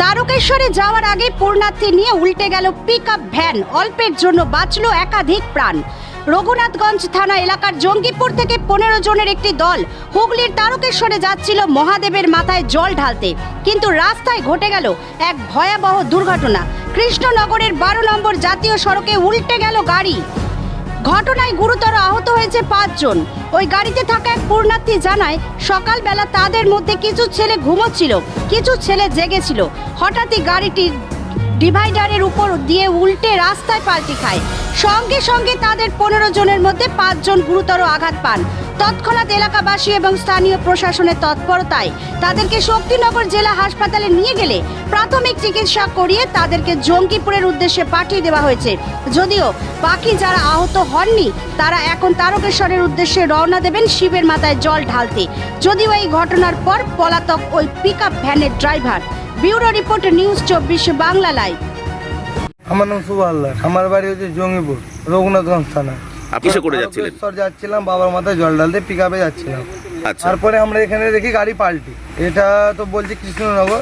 তারকেশ্বরে যাওয়ার আগে পূর্ণার্থী নিয়ে উল্টে গেল পিক ভ্যান অল্পের জন্য বাঁচল একাধিক প্রাণ। রঘুনাথগঞ্জ থানা এলাকার জঙ্গিপুর থেকে পনেরো জনের একটি দল হুগলির তারকেশ্বরে যাচ্ছিল মহাদেবের মাথায় জল ঢালতে। কিন্তু রাস্তায় ঘটে গেল এক ভয়াবহ দুর্ঘটনা। কৃষ্ণনগরের বারো নম্বর জাতীয় সড়কে উল্টে গেল গাড়ি। ঘটনায় গুরুতর আহত হয়েছে পাঁচজন। ওই গাড়িতে থাকা এক পূর্ণার্থী জানায়, সকালবেলা তাদের মধ্যে কিছু ছেলে ঘুমোচ্ছিল, কিছু ছেলে জেগেছিল। হঠাৎই গাড়িটি ডিভাইডারের উপর দিয়ে উল্টে রাস্তায় পাল্টি খায়। সঙ্গে সঙ্গে তাদের পনেরো জনের মধ্যে পাঁচজন গুরুতর আঘাত পান। তৎক্ষণাৎ এলাকাবাসী এবং স্থানীয় প্রশাসনের তৎপরতায় তাদেরকে শক্তিনগর জেলা হাসপাতালে নিয়ে গেলে প্রাথমিক চিকিৎসা করিয়ে তাদেরকে জঙ্গিপুরের উদ্দেশ্যে পাঠিয়ে দেওয়া হয়েছে। যদিও বাকি যারা আহত হননি, তারা এখন তারকেশ্বরের উদ্দেশ্যে রওনা দেবেন শিবের মাথায় জল ঢালতে। যদিও এই ঘটনার পর পলাতক ওই পিক ভ্যানের ড্রাইভার ব্যুরো রিপোর্ট নিউজ চব্বিশ বাংলা লাইভ। আমার নাম শুভ আমার বাড়ি হচ্ছে জঙ্গিপুর রঘুনাথগঞ্জ থানা। কিসে করে যাচ্ছিলেন? তারকেশ্বর যাচ্ছিলাম বাবার মাথায় জল ঢালতে পিক আপে যাচ্ছিলাম। আচ্ছা। তারপরে আমরা এখানে দেখি গাড়ি পাল্টি। এটা তো বলছি কৃষ্ণনগর।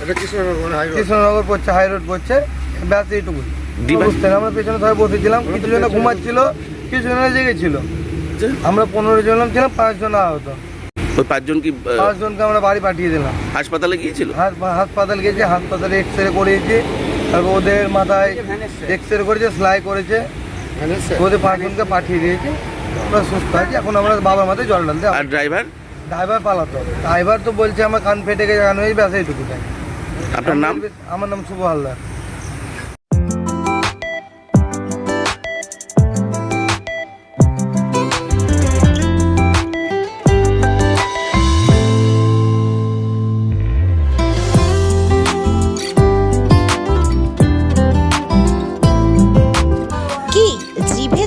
কৃষ্ণনগর পড়ছে হাই রোড পড়ছে। ব্যাস এইটুকু বুঝতে আমরা পেছনে সবাই বসেছিলাম। কিছু জন ঘুমাচ্ছিল কিছু জন জেগেছিল আমরা পনেরো জন ছিলাম পাঁচ জন আহত। ওই পাঁচজন কি আহ, পাঁচ জনকে আমরা বাড়ি পাঠিয়ে দিলাম। হাসপাতালে গিয়েছিল? হাস- হাসপাতাল গেছে হাসপাতালে এক্স রে করিয়েছে তারপর ওদের মাথায় এক্স রে করেছে সেলাই করেছে। ওদের পাঁচজনকে পাঠিয়ে দিয়েছে। আমরা সুস্থ আছি এখন আমরা বাবার মাথায় জল ঢালতে আর ড্রাইভার ড্রাইভার পালাতো ড্রাইভার তো বলছে আমার কান ফেটে গেছে গান হয়ে ব্যাস এইটুকু। আপনার নাম? আমার নাম শুভ হালদার।